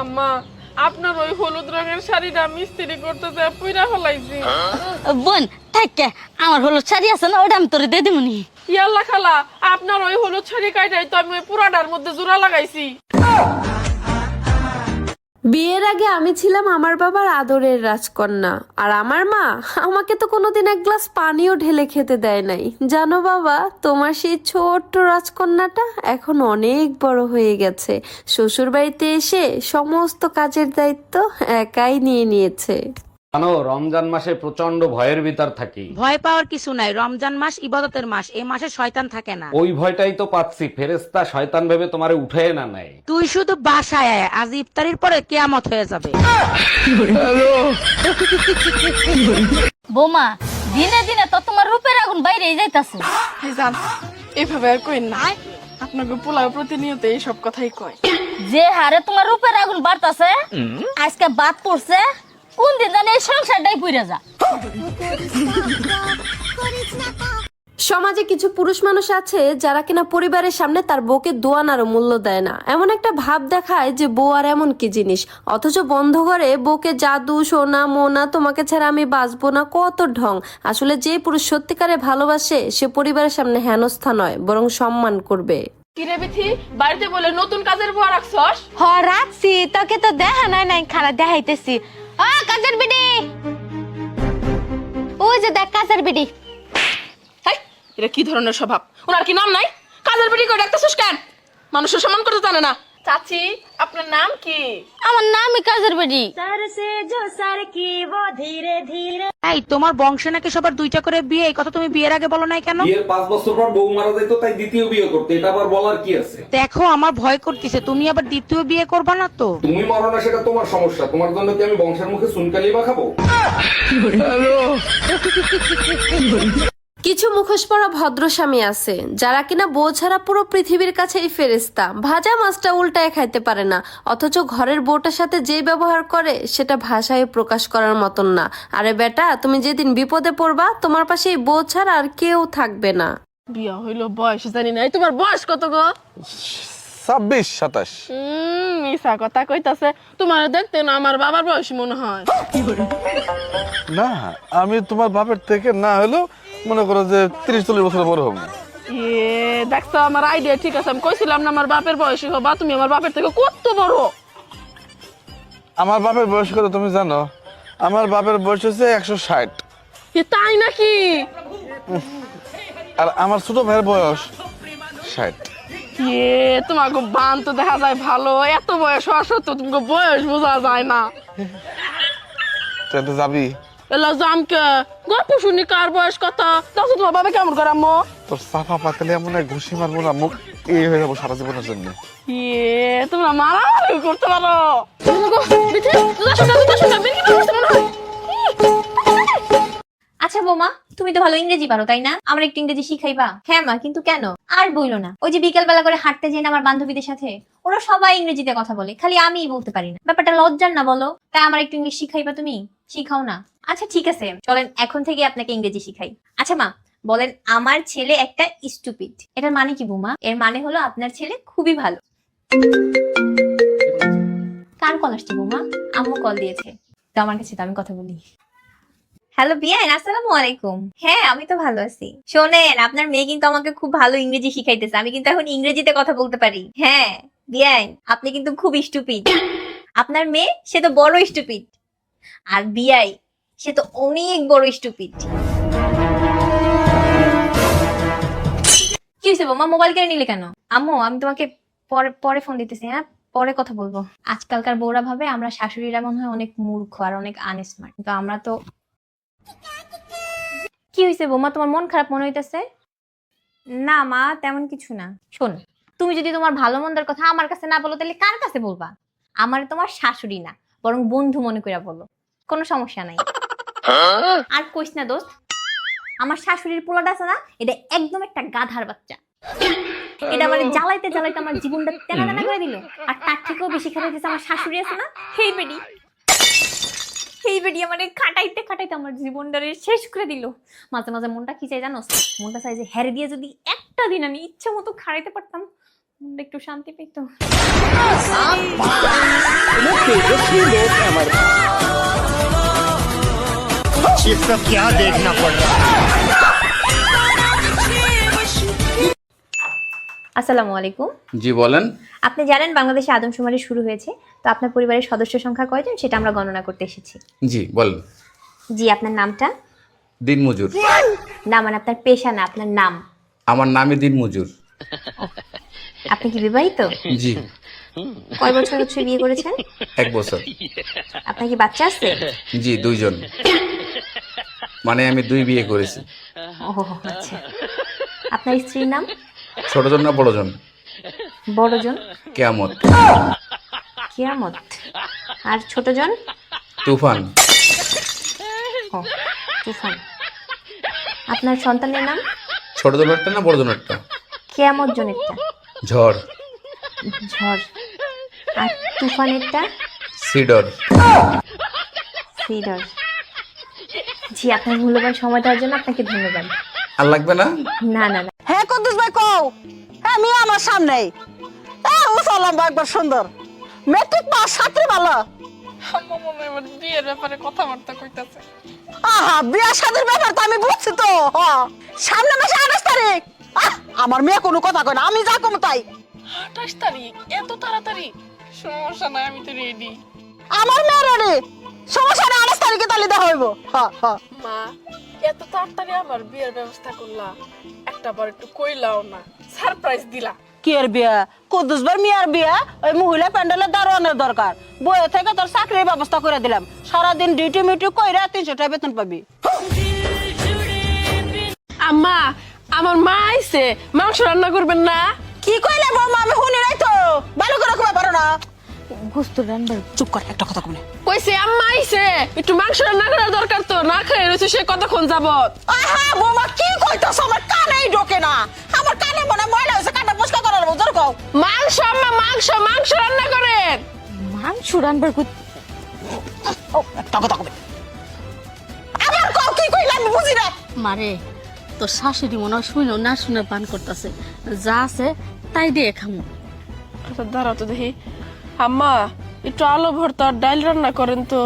আম্মা আপনার ওই হলুদ রঙের শাড়িটা মিস্ত্রি করতে যায় পুইরা হলাইছি বোন থাকে আমার হলুদ শাড়ি আছে না ওটা আমি তোরে দিয়ে দিমুনি ইয়াল্লা খালা আপনার ওই হলুদ শাড়ি কাইটাই তো আমি ওই পুরাটার মধ্যে জোড়া লাগাইছি। বিয়ের আগে আমি ছিলাম আমার বাবার আদরের রাজকন্যা। আর আমার মা আমাকে তো কোনোদিন এক গ্লাস পানিও ঢেলে খেতে দেয় নাই। জানো বাবা, তোমার সেই ছোট্ট রাজকন্যাটা এখন অনেক বড় হয়ে গেছে। শ্বশুর বাড়িতে এসে সমস্ত কাজের দায়িত্ব একাই নিয়ে নিয়েছে। জানো রমজান মাসে প্রচণ্ড ভয়ের ভিতর থাকি? ভয় পাওয়ার কিছু নাই। রমজান মাস ইবাদতের মাস এই মাসে শয়তান থাকে না। ওই ভয়টাই তো পাচ্ছি ফেরেস্তা শয়তান ভেবে তোমারে উঠে না নেয়। তুই শুধু বাসায় আয় আজ ইফতারির পরে কেয়ামত হয়ে যাবে। বৌমা দিনে দিনে তো তোমার রূপের আগুন বাইরেই যাইতাছে। ভাইজান এভাবে আর কইন না। আপনাকে পোলাও প্রতিনিয়ত এই সব কথাই কয়। যে হারে তোমার রূপের আগুন বাড়তাছে আজকে বাদ পড়ছে কোন দিন জানি এই সংসারটাই পুড়ে যা সমাজে কিছু পুরুষ মানুষ আছে যারা কিনা পরিবারের সামনে তার বউকে দোয়ানারও মূল্য দেয় না। এমন একটা ভাব দেখায় যে বউ আর এমন কি জিনিস? অথচ বন্ধ ঘরে বউকে জাদু সোনা মোনা তোমাকে ছাড়া আমি বাঁচবো না কত ঢং। আসলে যে পুরুষ সত্যিকারে ভালোবাসে সে পরিবারের সামনে হেনস্থা নয় বরং সম্মান করবে। কিরে বিথি বাড়িতে বলে নতুন কাজের বুয়া রাখছস? হ রাখছি তোকে তো দেখা নাই নাই খারাপ দেখাইতেছি। কাজের বিডি। ওই যে দেখ, কাজের বিডি। এটা কি ধরনের স্বভাব? ওনার কি নাম নাই? কাজের বিডি করে ডাক্তার কেন? মানুষের সম্মান করতে জানে না। চাচি আপনার নাম কি আমার নামই কাজের বেটি এই তোমার বংশে নাকি সবার দুইটা করে বিয়ে এই কথা তুমি বিয়ের আগে বলো নাই কেন বিয়ের পাঁচ বছর পর বউ মারা যাইতো তাই দ্বিতীয় বিয়ে করতে এটা আবার বলার কি আছে দেখো আমার ভয় করতেছে তুমি আবার দ্বিতীয় বিয়ে করবা না তো তুমি মরো না সেটা তোমার সমস্যা তোমার জন্য কি আমি বংশের মুখে সুনকালি বা খাব কিছু মুখোশ পরা ভদ্রস্বামী আছে যারা কিনা বউ ছাড়া পুরো পৃথিবীর কাছেই ফেরেস্তা ভাজা মাছটা উল্টায় খাইতে পারে না অথচ ঘরের বউটার সাথে যে ব্যবহার করে সেটা ভাষায় প্রকাশ করার মতন না। আরে বেটা তুমি যেদিন বিপদে পড়বা তোমার পাশে এই বউ ছাড়া আর কেউ থাকবে না। বিয়া হইল বয়স জানি নাই। তোমার বয়স কত গো? ছাব্বিশ সাতাশ। কথা কইতাছে। তোমার দেখতে না আমার বাবার বয়স মনে হয়। না আমি তোমার বাপের থেকে না হলেও মনে করো যে তিরিশ চল্লিশ বছর বড় হব। ইয়ে দেখছ আমার আইডিয়া ঠিক আছে। আমি কইছিলাম না আমার বাপের বয়সী হবা তুমি আমার বাপের থেকে কত বড়? আমার বাপের বয়স কত তুমি জানো? আমার বাপের বয়স হচ্ছে একশো ষাট। এ তাই নাকি? আর আমার ছোট ভাইয়ের বয়স ষাট। ইয়ে তোমাকে বান তো দেখা যায় ভালো। এত বয়স হওয়া সত্ত্বেও তোমাকে বয়স বোঝা যায় না। তুই তো যাবি। এলা জামকে গল্প শুনি কার বয়স কত? তখন তোমার বাবা কেমন করে আম্মু? তোর সাফা পাতলে এমন এক ঘুষি মারবো না মুখ এই হয়ে যাব সারা জীবনের জন্য। ইয়ে তোমরা মারামারি করতে পারো। আচ্ছা বৌমা তুমি তো ভালো ইংরেজি পারো তাই না? আমার একটু ইংরেজি শিখাইবা। হ্যাঁ মা কিন্তু কেন? আর বইলো না। ওই যে বিকেল বেলা করে হাঁটতে যাই না আমার বান্ধবীদের সাথে? ওরা সবাই ইংরেজিতে কথা বলে, খালি আমিই বলতে পারি না। ব্যাপারটা লজ্জার না বলো? তাই আমার একটু ইংলিশ শিখাইবা তুমি? শিখাও না। আচ্ছা ঠিক আছে। চলেন, এখন থেকে আপনাকে ইংরেজি শিখাই। আচ্ছা মা, বলেন, আমার ছেলে একটা স্টুপিড এটার মানে কি, বৌমা? এর মানে হলো আপনার ছেলে খুবই ভালো। কার কল আসছে, বৌমা? আম্মু কল দিয়েছে। তো আমার কাছে তো আমি কথা বলি। হ্যালো বিয়ান আসসালামু আলাইকুম। হ্যাঁ আমি তো ভালো আছি। শোনেন, আপনার মেয়ে কিন্তু আমাকে খুব ভালো ইংরেজি শিখাইতেছে। আমি কিন্তু এখন ইংরেজিতে কথা বলতে পারি। হ্যাঁ। বিয়ান আপনি কিন্তু খুব স্টুপিড আপনার মেয়ে সে তো বড় স্টুপিড আর বিয়াই সে তো অনেক বড় স্টুপিড কি হয়েছে বৌমা? মোবাইল কেড়ে নিলে কেন? আম্মু আমি তোমাকে পরে পরে ফোন দিতেছি হ্যাঁ? পরে কথা বলব। আজকালকার বউরা ভাবে আমরা শাশুড়িরা মনে হয় অনেক মূর্খ আর অনেক আনস্মার্ট কিন্তু আমরা তো কি হয়েছে বৌমা? তোমার মন খারাপ মনে হইতেছে? না মা তেমন কিছু না। শোন তুমি যদি তোমার ভালো মন্দের কথা আমার কাছে না বলো তাহলে কার কাছে বলবা? আমার তোমার শাশুড়ি না বরং বন্ধু মনে করে বলো। কোনো সমস্যা নাই। আর কইস না দোস্ত আমার শাশুড়ির পোলাটা আছে না এটা একদম একটা গাধার বাচ্চা। এটা মানে জ্বালাইতে জ্বালাইতে আমার জীবনটা তেনা তেনা করে দিল। আর তার থেকেও বেশি খারাপ হইতেছে আমার শাশুড়ি আছে না হেই বেডি। এই বেডিয়া মানে খাটাইতে খাটাইতে আমার জীবনটারে শেষ করে দিল। মাঝে মাঝে মনটা কি চাই জানো মনটা চাই যে হেরে দিয়ে যদি একটা দিন আমি ইচ্ছা মতো খাড়াইতে পারতাম একটু শান্তি পেত আসসালামু আলাইকুম। জি বলেন। আপনি জানেন বাংলাদেশে আদমশুমারি শুরু হয়েছে তো আপনার পরিবারের সদস্য সংখ্যা কয়জন সেটা আমরা গণনা করতে এসেছি। জি বলেন। জি আপনার নামটা? দিনমজুর। না মানে আপনার পেশা না আপনার নাম। আমার নামই দিনমজুর। আপনি কি বিবাহিত? জি। কয় বছর হচ্ছে বিয়ে করেছেন? এক বছর। আপনার কি বাচ্চা আছে? জি দুইজন। মানে আমি দুই বিয়ে করেছি। ও আচ্ছা। আপনার স্ত্রীর নাম? ছোটজন না বড়জন বড়জন কেয়ামত। কিয়ামত। আর ছোটজন তুফান। ও তুফান। আপনার সন্তানের নাম? ছোটজনেরটা না বড়জনেরটা কেয়ামত জনেরটা। ঝড়। ঝড়। আর তুফানেরটা? সিডর। সিডর। জি আপনার মূল্যবান সময় দেওয়ার জন্য আপনাকে ধন্যবাদ। আর লাগবে না? না না না। হ্যাঁ কদ্দুস ভাই কও। হ্যাঁ মেয়ে আমার সামনে হ্যাঁ ও সালাম ভাই একবার সুন্দর। মেট্রিক পাস ছাত্রী ভালো আম্মা মনে হয় বিয়ের ব্যাপারে কথাবার্তা কইতাছে। আহা বিয়া শাদির ব্যাপার তো আমি বুঝছি তো। সামনে মাসে আঠাশ তারিখ। আহ, আমার মেয়ে কোনো কথা কয় না আমি যা কম তাই। আঠাশ তারিখ এত তাড়াতাড়ি। সমস্যা নাই আমি তো রেডি আমার মেয়ে রেডি সমস্যা নেই আঠাশ তারিখে তাহলে দেখা হইব। হ্যাঁ হ্যাঁ মা এত তাড়াতাড়ি আমার বিয়ের ব্যবস্থা করলা। একটা বার একটু কইলাও না সারপ্রাইজ দিলা। কি এর বিয়া? কুদ্দুস ভাই মিয়ার বিয়া ওই মহিলা প্যান্ডেলের দারোয়ানের দরকার। বইয়ে থেকে তোর চাকরির ব্যবস্থা করে দিলাম। সারাদিন ডিউটি মিউটি কইরা তিনশো টাকা বেতন পাবি। আম্মা আমার মা আইছে মাংস রান্না করবেন না? কি কইলে বৌমা আমি শুনি নাই তো। ভালো করে কবে পারো না। গুস্তু রান্নার চুপ কর একটা কথা কমনে কইছে আম্মা আইছে। একটু মাংস রান্না করার দরকার তো না খেয়ে রয়েছে সে কতক্ষণ যাবত আহা বৌমা কি কইতাছ? আমার কানেই ঢোকে না। আমার কানে মনে ময়লা হয়েছে কানে পরিষ্কার করার বুঝর কও। মাংস আম্মা মাংস মাংস রান্না করেন। মাংস রান্নার একটা কথা কবে। আবার কও কি কইলা? আমি বুঝি না। মারে তোর শাশুড়ি মনে হয় শুনো না শুনে পান করতেছে। যা আছে তাই দিয়ে খামু। আচ্ছা দাঁড়াও তো দেখি। আম্মা একটু আলু ভর্তা আর ডাল রান্না করেন তো।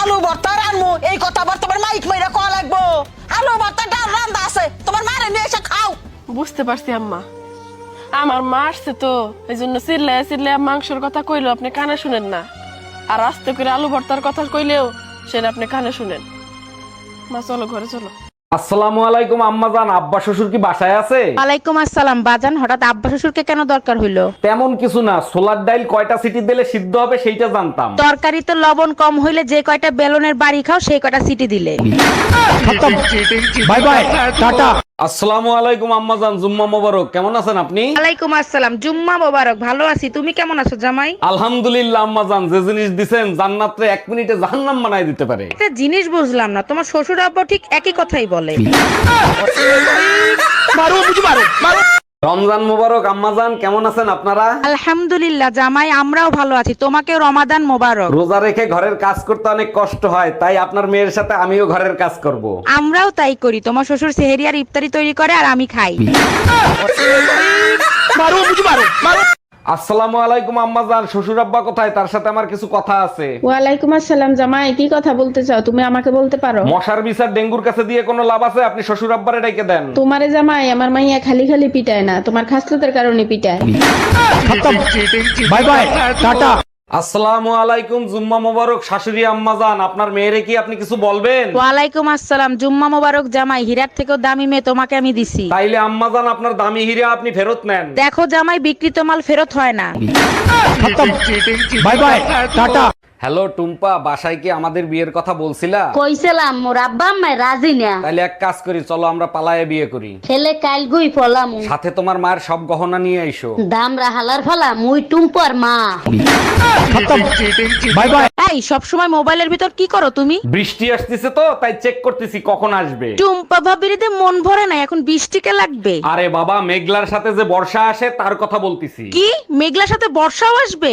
আলু ভর্তা রানমু এই কথা আবার তোমার মাইক মাইরা কওয়া লাগবো। আলু ভর্তা ডাল রান্দা আছে তোমার মারে নিয়ে এসে খাও। বুঝতে পারছি আম্মা। আমার মা আসছে তো এই জন্য চিল্লায় চিল্লায় মাংসের কথা কইলো আপনি কানে শুনেন না। আর আস্তে করে আলু ভর্তার কথা কইলেও সেটা আপনি কানে শুনেন। মা চলো ঘরে চলো। আসসালামু আলাইকুম আম্মাজান আব্বা শ্বশুর কি বাসায় আছে? ওয়ালাইকুম আসসালাম বাজান হঠাৎ আব্বা শ্বশুরকে কেন দরকার হইল? তেমন কিছু না সোলার ডাইল কয়টা সিটি দিলে সিদ্ধ হবে সেইটা জানতাম। তরকারিতে লবণ কম হইলে যে কয়টা বেলনের বাড়ি খাও সেই কয়টা সিটি দিলে। Bye bye tata. আসসালামু আলাইকুম আম্মাজান জুম্মা মোবারক। কেমন আছেন আপনি? ওয়ালাইকুম আসসালাম জুম্মা মোবারক ভালো আছি। তুমি কেমন আছো জামাই? আলহামদুলিল্লাহ আম্মাজান যে জিনিস দিছেন জান্নাতে এক মিনিটে জাহান্নাম বানায় দিতে পারে। একটা জিনিস বুঝলাম না তোমার শ্বশুর আব্বা ঠিক একই কথাই বলে। রমজান মোবারক আম্মাজান কেমন আছেন আপনারা? আলহামদুলিল্লাহ জামাই আমরাও ভালো আছি। তোমাকে রমাদান মোবারক। রোজা রেখে ঘরের কাজ করতে অনেক কষ্ট হয় তাই আপনার মেয়ের সাথে আমিও ঘরের কাজ করব। আমরাও তাই করি। তোমার শ্বশুর সেহেরিয়ার আর ইফতারি তৈরি করে আর আমি খাই। আসসালামু আলাইকুম আম্মাজান। শ্বশুর আব্বা কোথায়? তার সাথে আমার কিছু কথা আছে। ওয়ালাইকুম আসসালাম জামাই কি কথা বলতে চাও? তুমি আমাকে বলতে পারো? মশার বিচার ডেঙ্গুর কাছে দিয়ে কোনো লাভ আছে? আপনি শ্বশুর আব্বারে ডেকে দেন। তোমারে জামাই আমার মাইয়া খালি খালি পিটায় না। তোমার খাসলতের কারণে পিটায়। Bye bye tata. আসসালামু আলাইকুম জুম্মা মোবারক শাশুড়ি আম্মাজান আপনার মেয়েরে কি আপনি কিছু বলবেন? ওয়ালাইকুম আসসালাম জুম্মা মোবারক জামাই হীরার থেকেও দামি মেয়ে তোমাকে আমি দিছি। তাইলে আম্মাজান আপনার দামি হীরা আপনি ফেরত নেন। দেখো জামাই বিক্রিত মাল ফেরত হয় না। Bye bye tata. Hello Tumpa বাসায় কি আমাদের বিয়ের কথা বলছিলা? কইছিলাম মোর আব্বা আম্মাই রাজি না। তাইলে এক কাজ করি চলো আমরা পালায়ে বিয়ে করি। ছেলে কাল গুই ফলাম সাথে তোমার মায়ের সব গহনা নিয়ে আইসো। দাম রাহালার ফলা মুই টুম্পর মা। Bye bye. এই সব সময় মোবাইলের ভিতর কি করো তুমি? বৃষ্টি আসতেছে তো তাই চেক করতেছি কখন আসবে। টুম্পা ভাবিরিতে মন ভরে না এখন বৃষ্টিকে লাগবে। আরে বাবা মেঘলার সাথে যে বর্ষা আসে তার কথা বলতেছি। কি? মেঘলার সাথে বর্ষাও আসবে?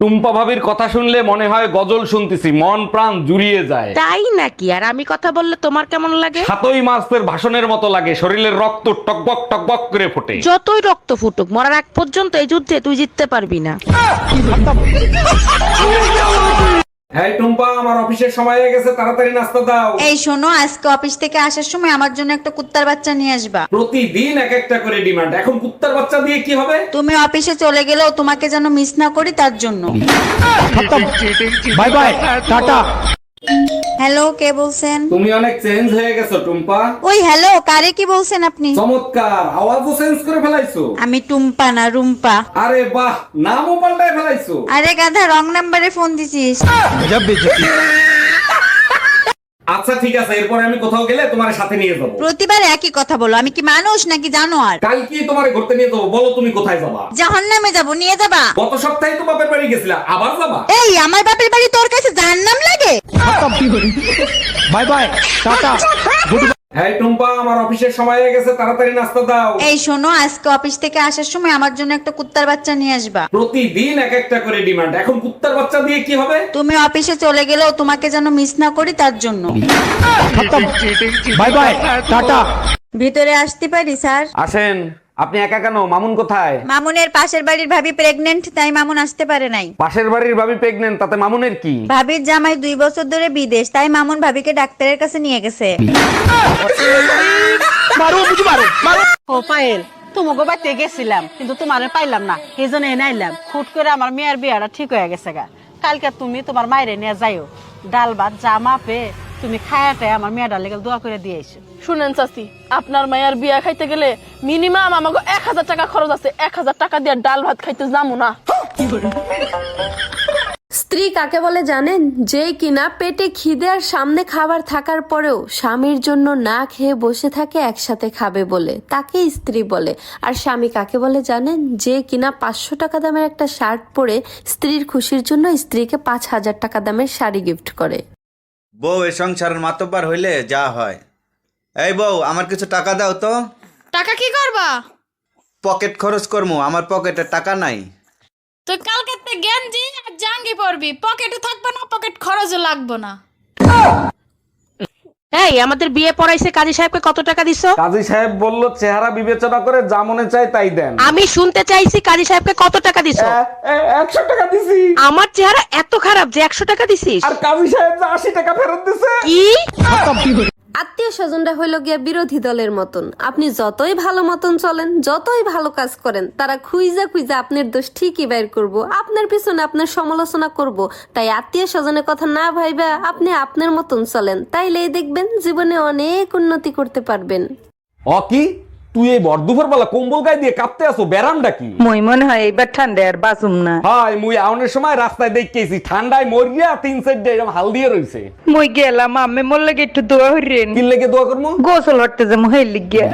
টুম্পা ভাবির কথা শুনলে মনে হয় গজল শুনতেছি মন প্রাণ জুড়িয়ে যায়। তাই নাকি? আর আমি কথা বললে তোমার কেমন লাগে? সাতই মাসের ভাষণের মতো লাগে শরীরের রক্ত টকবক টকবক করে ফোটে। যতই রক্ত ফুটুক মরার এক পর্যন্ত এই যুদ্ধে তুই জিততে পারবি না। এই টুম্পা আমার অফিসের সময় হয়ে গেছে তাড়াতাড়ি নাস্তা দাও। এই শোনো আজকে অফিস থেকে আসার সময় আমার জন্য একটা কুত্তার বাচ্চা নিয়ে আসবা। প্রতিদিন এক একটা করে ডিমান্ড। এখন কুত্তার বাচ্চা দিয়ে কি হবে? তুমি অফিসে চলে গেলেও তোমাকে যেন মিস না করি তার জন্য। Bye bye tata. হ্যালো কে বলছেন? তুমি অনেক চেঞ্জ হয়ে গেছো টুম্পা। ওই হ্যালো কারে কি বলছেন আপনি? চমৎকার আওয়াজও চেঞ্জ করে ফেলাইছো। আমি টুম্পা না রুম্পা। আরে বাহ নামও পাল্টায় ফেলাইছো। আরে গাধা রং নাম্বারে ফোন দিছিস। আচ্ছা ঠিক আছে এরপরে আমি কোথাও গেলে তোমার সাথে নিয়ে যাব। প্রতিবার একই কথা বলো আমি কি মানুষ নাকি জানো আর কালকে তোমার ঘুরতে নিয়ে যাব বলো তুমি কোথায় যাবা? জাহান্নামে যাব নিয়ে যাবা। গত সপ্তাহে তো বাপের বাড়ি গেছিলা আবার যাবা? এই আমার বাপের বাড়ি তোর কাছে জাহান্নাম লাগে? এই শোনো আজকে অফিস থেকে আসার সময় আমার জন্য একটা কুত্তার বাচ্চা নিয়ে তুমি অফিসে চলে গেলেও তোমাকে যেন মিস না করি তার জন্য। ভিতরে আসতে পারি স্যার? আসেন। আপনি একা কেন? মামুন কোথায়? মামুনের পাশের বাড়ির ভাবি প্রেগনেন্ট তাই মামুন আসতে পারে নাই। পাশের বাড়ির ভাবি প্রেগনেন্ট তাতে মামুনের কি? ভাবির জামাই দুই বছর ধরে বিদেশ তাই মামুন ভাবিকে ডাক্তারের কাছে নিয়ে গেছে। ও পায়েল তোমাকে বাড়িতে গেছিলাম কিন্তু তোমার পাইলাম না। এই জন্য এনে আইলাম হুট করে আমার মেয়ের বিয়াটা ঠিক হয়ে গেছে গা। কালকে তুমি তোমার মায়ের নিয়ে যাইও। ডাল ভাত জামা মাপে তুমি খায়াটাই আমার মেয়েটার লেগে দোয়া করে দিয়ে দিয়েছ শুনেন চাচি আপনার মায়ের বিয়া খাইতে গেলে মিনিমাম আমাকে এক হাজার টাকা খরচ আছে। এক হাজার টাকা দিয়ে ডাল ভাত খাইতে যাব না। স্ত্রী কাকে বলে জানেন? যে কিনা পেটে খিদে আর সামনে খাবার থাকার পরেও স্বামীর জন্য না খেয়ে বসে থাকে একসাথে খাবে বলে। তাকে স্ত্রী বলে। আর স্বামী কাকে বলে জানেন? যে কিনা পাঁচশো টাকা দামের একটা শার্ট পরে স্ত্রীর খুশির জন্য স্ত্রীকে পাঁচ হাজার টাকা দামের শাড়ি গিফট করে। বউ এ সংসারের মাতব্বার হইলে যা হয়। এই বউ আমার কিছু টাকা দাও তো। টাকা কি করবা? পকেট খরচ করমু আমার পকেটে টাকা নাই। তুই কালকে গেঞ্জি আর জাঙ্গি পরবি পকেটে থাকবে না পকেট খরচও লাগবে না। এই আমাদের বিয়ে পড়াইছে কাজী সাহেবকে কত টাকা দিছো? কাজী সাহেব বলল চেহারা বিবেচনা করে যা মনে চায় তাই দেন। আমি শুনতে চাইছি কাজী সাহেবকে কত টাকা দিছো? একশো টাকা দিছি। আমার চেহারা এত খারাপ যে একশো টাকা দিছিস? আর কাজী সাহেব যে আশি টাকা ফেরত দিছে? কি? আত্মীয় স্বজনরা হইল গিয়া বিরোধী দলের মতন। আপনি যতই ভালো মতন চলেন, যতই ভালো কাজ করেন, তারা খুইজা খুইজা আপনার দোষ ঠিকই বের করব, আপনার পিছনে আপনার সমালোচনা করব। তাই আত্মীয় স্বজনের কথা না ভাইবা আপনি আপনার মতন চলেন, তাইলেই দেখবেন জীবনে অনেক উন্নতি করতে পারবেন। অ কি? তুই এই বর্ধুভর বেলা কম্বল গায়ে দিয়ে কাঁপতে আসো ব্যারামটা কি? মই মনে হয় এইবার ঠান্ডা আর বাসুম না। হাই মুই আউনের সময় রাস্তায় দেখতেছি ঠান্ডায় মরিয়া তিন সেট এরকম হাল দিয়ে রইছে। মই গেলাম আমি মোর লাগে একটু দোয়া হইরেন। কি লেগে দোয়া করমু? গোসল হটতে যে মহিল গিয়া